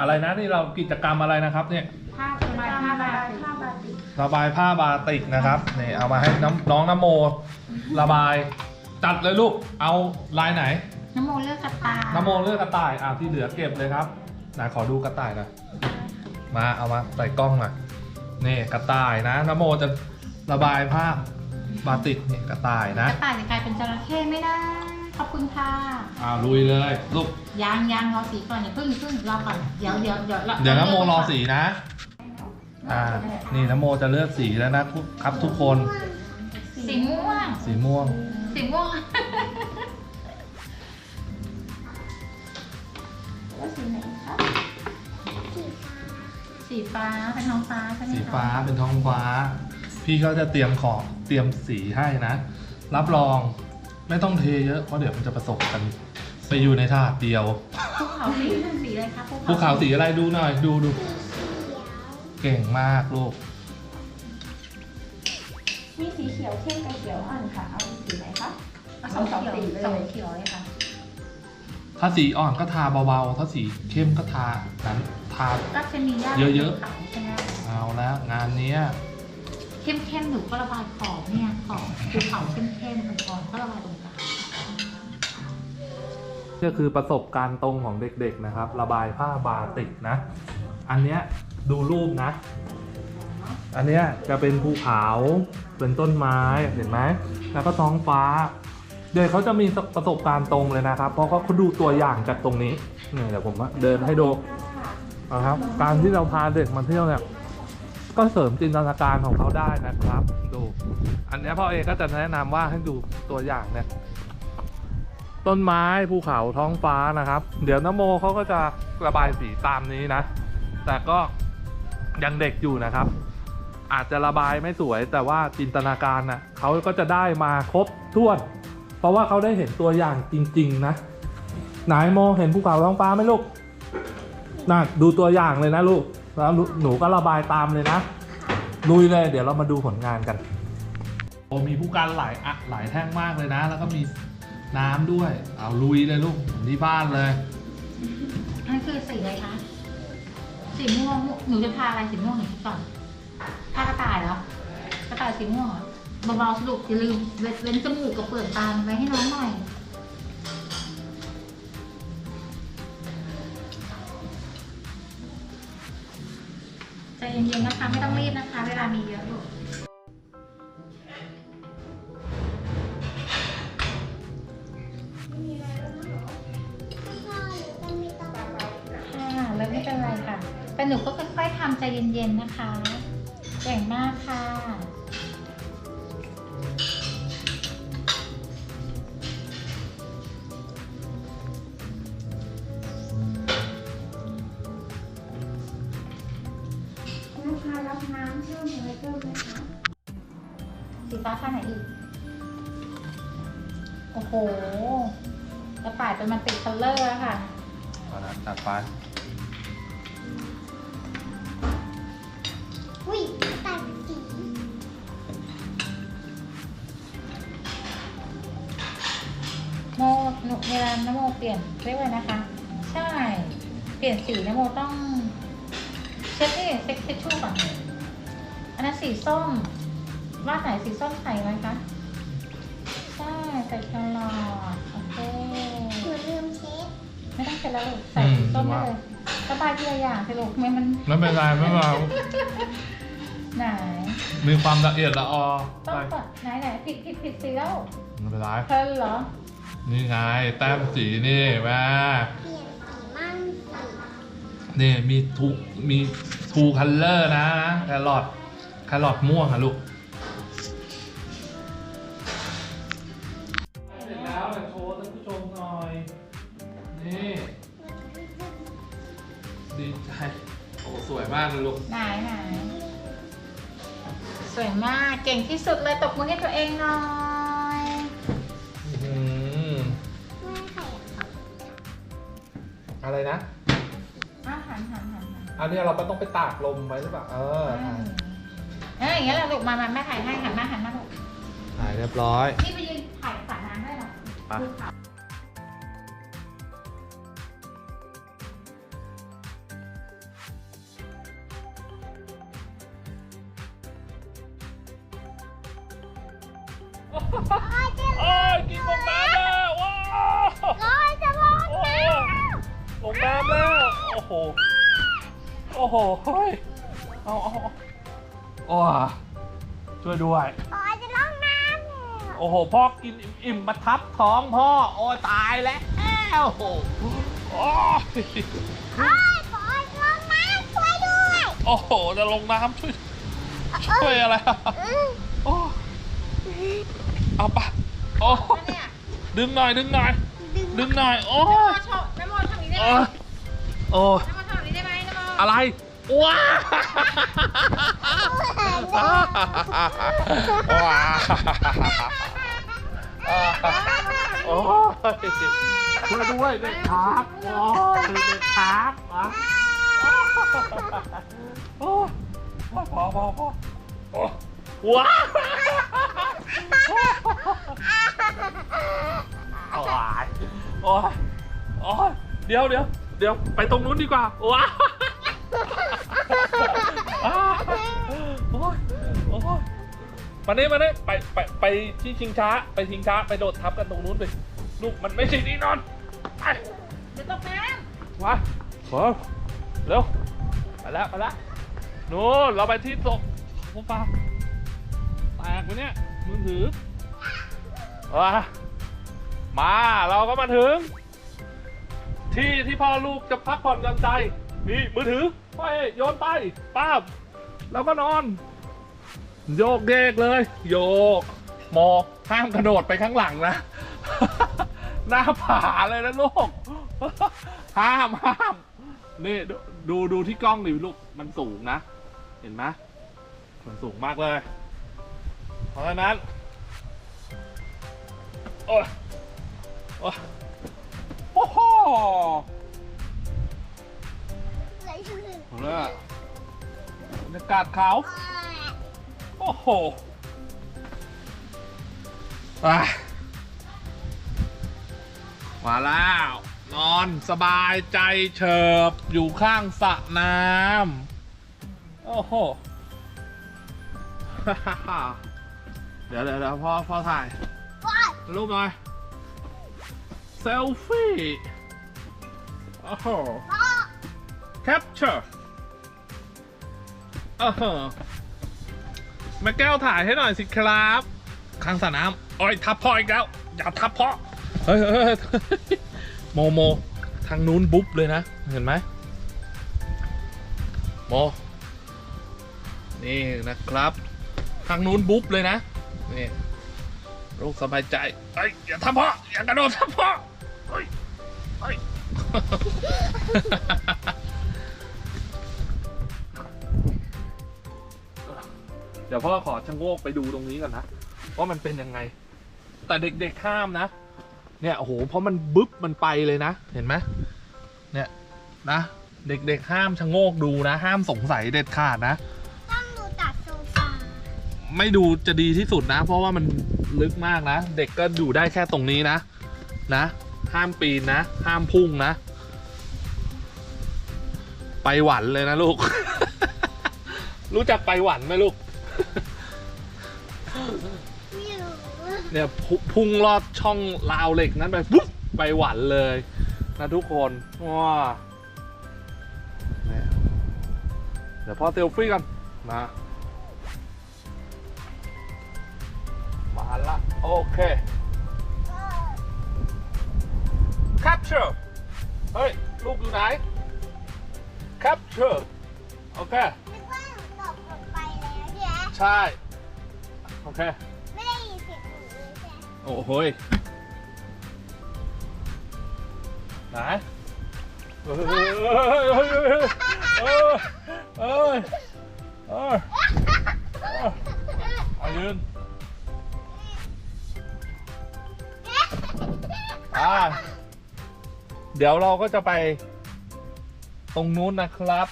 อะไรนะนี่เรากิจกรรมอะไรนะครับเนี่ยผ้าระบายผ้าบาติกผ้าบาติกระบายผ้าบาติกนะครับนี่เอามาให้น้ำน้องน้ำโม ระบายจัดเลยลูกเอาลายไหน น้ำโมเลือกกระตายน้ำโมเลือกกระต่ายอะที่เหลือเก็บเลยครับไหนขอดูกระต่ายหน่อยมาเอามาใส่กล้องหน่อยนี่กระต่ายนะน้ำโมจะระบายผ้าบาติกนี่กระต่ายนะ กระต่ายจะกลายเป็นจระเข้ไม่ได้ข อบคุณค่ะอ่าลุยเลยลูกยางยางรอสีก่อนอย่าเพิ่งอย่าเพิ่งรอก่อนเดี๋ยวเดี๋ยวเดี๋ยวเดี๋ยวน้ำโมรอสีนะอ่านี่น้ำโมจะเลือกสีแล้วนะครับทุกคน สีม่วง สีม่วง สีม่วงแล้วสีไหนคะสีฟ้าสีฟ้าเป็นท้องฟ้าใช่ไหมคะสีฟ้าเป็นท้องฟ้า พี่ก็จะเตรียมของเตรียมสีให้นะ รับรอง ไม่ต้องเทเยอะเพราะเดี๋ยวมันจะผสมกัน ไปอยู่ในถาดเดียวภูเขาสีสีอะไรคะภูเขาสีอะไรดูหน่อย ดูดูเก่งมากลูกมีสีเขียวเข้มกับเขียวอ่อนค่ะ เอาสีไหนคะเอาสองเขียวสองเขียวเลยค่ะถ้าสีอ่อนก็ทาเบาๆ ถ้าสีเข้มก็ทานั้นทาก็จะมีย่าเยอะๆขาวใช่ไหมเอาแล้วงานเนี้ยเข้มเข้มๆหนูก็ระบายขอบเนี่ยขอบภูเขาเข้มเข้มๆอ่อนๆก็ระบายตรง ก็คือประสบการณ์ตรงของเด็กๆนะครับ ระบายผ้าบาติกนะ อันเนี้ยดูรูปนะ อันเนี้ยจะเป็นภูเขาเป็นต้นไม้เห็นไหมแล้วก็ท้องฟ้า เด็กเขาจะมีประสบการณ์ตรงเลยนะครับ เพราะเขาดูตัวอย่างจากตรงนี้นี่เดี๋ยวผมเดินให้ดูนะครับ การที่เราพาเด็กมาเที่ยวเนี่ยก็เสริมจินตนาการของเขาได้นะครับ ดู อันนี้พ่อเองก็จะแนะนำว่าให้ดูตัวอย่างเนี่ย ต้นไม้ภูเขาท้องฟ้านะครับ เดี๋ยวนโมเขาก็จะระบายสีตามนี้นะ แต่ก็ยังเด็กอยู่นะครับ อาจจะระบายไม่สวย แต่ว่าจินตนาการน่ะเขาก็จะได้มาครบถ้วน เพราะว่าเขาได้เห็นตัวอย่างจริง ๆ นะไหนายมเห็นภูเขาท้องฟ้าไหมลูกน่ะดูตัวอย่างเลยนะลูกแล้วหนูก็ระบายตามเลยนะลุยเลยเดี๋ยวเรามาดูผลงานกัน โอ้มีผู้การหลายอะหลายแท่งมากเลยนะ แล้วก็มี น้ำด้วย เอาลุยเลยลูกนที่บ้านเลยนั่นคือสีอะไรคะ สีม่วง หนูจะทาอะไรสีม่วงหนูก่อนทากระต่ายเหรอ กระต่ายสีม่วงเหรอเบาๆสรุปอย่าลืมเว้นเว้นจมูกกับเปลือกตาไว้ให้น้องหน่อยใจเย็นๆนะคะ ไม่ต้องรีบนะคะ เวลามีเยอะลูก ใจเย็นๆนะคะเก่งมากค่ะลูกค้ารับน้ำเชื่อมอะไรเพิ่มไหมคะสีฟ้าข้างไหนอีก โอ้โหกระต่ายเป็นมันติดคัลเลอร์แล้วค่ะเอาละตัดไป อุ้ยแต่งสีโมหนูเวลานโมเปลี่ยนเรียกว่านะคะ ใช่ เปลี่ยนสีนโมต้องเช็ดนี่เช็คเช็ดชู่ก่อนอันนั้นสีส้มว่าดไหนสีส้มใส่ไหมคะใช่ใส่ตลอดโอเคหนูลืมเช็ดไม่ต้องเช็ดแล้วลูกใส่สีส้มได้เลย ระบายทีละอย่างสิลูกไม่มันไม่เป็นไรไม่เป็นไรไหนมีความละเอียดละออต้อไปงก่อนไหนไหนผิดผิดผิดสีแล้วไม่เป็นไรเพลินเหรอ นี่ไงแต้มสีนี่แม่เปลี่ยนสีมั่งสีนี่มีทูมีทูคัลเลอร์นะแครอทแครอทม่วงอะลูก โอ้สวยมากเลยลูกไหนไหนสวยมากเก่งที่สุดเลยตบมือให้ตัวเองหน่อยอื้อหือแม่ไข่ค่ะอะไรนะอาหันหันหันหันอันนี้เราก็ต้องไปตากลมไว้หรือเปล่าเออเอออย่างเงี้ยแหละลูกมามาแม่ถ่ายให้หันมาหันมาลูกถ่ายเรียบร้อย นี่ไปยืนถ่ายสระน้ำได้หรอ ไป โอ้ยกินลงน้ำแล้วว้าวร้อยจะลงโอ้ลงน้ำแล้วโอ้โหโอ้โหเฮ้ยเอาเอาเอาโอ้ช่วยด้วยร้อยจะลงน้ำแล้วโอ้โหพ่อกินอิ่มๆมาทับท้องพ่อโอ้ยตายแล้วโอ้โหโอ้ยโอ้ยขอลงน้ำช่วยด้วยโอ้โหจะลงน้ำช่วยช่วยอะไรอะอืมโอ้ เอาปะโอ้ดึงหน่อยดึงหน่อยดึงหน่อยโอ้ยชอบน้ำมันทำนี้ได้ไหมโอ้ยโอ้ยน้ำมันทำนี้ได้ไหมน้ำมันอะไรว้าว้าโอ้ยช่วยด้วยเด็กครับโอ้ยเด็กครับอะโอ้ยพอพอพอพอโอ้ยว้า โอ้ยโอ้ยโอ้ยเดี๋ยวเดี๋ยวเดี๋ยวไปตรงนู้นดีกว่าว้าอ้าวโอ้ยโอ้ยมาเนี่ยมาเนี่ยไปไปไปที่ชิงช้า ไปชิงช้าไปโดดทับกันตรงนู้นไปลูกมันไม่ใช่ที่นอนไปเดี๋ยวตกน้มาเร็วเร็วไปแล้วไปแล้วนู้นเราไปที่ตกโซฟาแตกไปเนี่ย มือถือมามาเราก็มาถึง ที่ที่พ่อลูกจะพักผ่อนหย่อนใจ นี่มือถือไปโยนไปป้าบแล้วก็นอน โยกเยกเลย โยกหมอกห้ามกระโดดไปข้างหลังนะ หน้าผาเลยนะลูก ห้ามห้ามนี่ดูดูดูที่กล้องดิลูกมันสูงนะ เห็นไหมมันสูงมากเลย เพราะฉะนั้นโอ้ยโอ้ยโอ้โหเลยชื่อเอาละบรรยากาศเขาโอ้โหอะมาแล้ว นอนสบายใจเฉิบ อยู่ข้างสระน้ำโอ้โห เดี๋ยวเดี๋ยวเดี๋ยวพ่อพ่อถ่ายว้ายรูปหน่อยเซลฟี่โอ้โหพ่อ capture เออแม่แก้วถ่ายให้หน่อยสิครับข้างสระน้ำโอ้ยทับพ่ออีกแล้วอย่าทับพ่อเฮ้ยเฮ้ยเฮ้ยโมโมทางนู้นบุ๊บเลยนะเห็นไหมโมนี่นะครับ ทางนู้นบุ๊บเลยนะ นี่ลูกสบายใจเอ้ยอย่าทับพ่ออย่ากระโดดทับพ่อเฮ้ยเฮ้ยเดี๋ยวพ่อขอชะโงกไปดูตรงนี้ก่อนนะว่ามันเป็นยังไง แต่เด็กๆห้ามนะ เนี่ยโอ้โหเพราะมันบึ๊บมันไปเลยนะ เห็นไหมเนี่ยนะ เด็กๆห้ามชะโงกดูนะ ห้ามสงสัยเด็ดขาดนะ ไม่ดูจะดีที่สุดนะ เพราะว่ามันลึกมากนะ เด็กก็อยู่ได้แค่ตรงนี้นะ นะ ห้ามปีนนะ ห้ามพุ่งนะ ไปหวันเลยนะลูก รู้จักไปหวันไหมลูกไม่รู้เนี่ยพุพุ่งลอดช่องราวเหล็กนั้นไปปุ๊บไปหวันเลยนะทุกคนว้าเนี่ยเดี๋ยวพ่อเซลฟี่กันมา หันละโอเค capture เฮ้ย ลูกอยู่ไหน capture โอเค นึกว่ตกลงไปแล้วใช่ โอเค ไม่ได้ยินเสียงหนูเลยใช่ไหมโอ้โหยไหนเฮ้ยเฮ้ยเฮ้ยเฮ้ยเฮ้ยเฮ้ยเฮ้ยเอายืน อ่าเดี๋ยวเราก็จะไปตรงนู้นนะครับ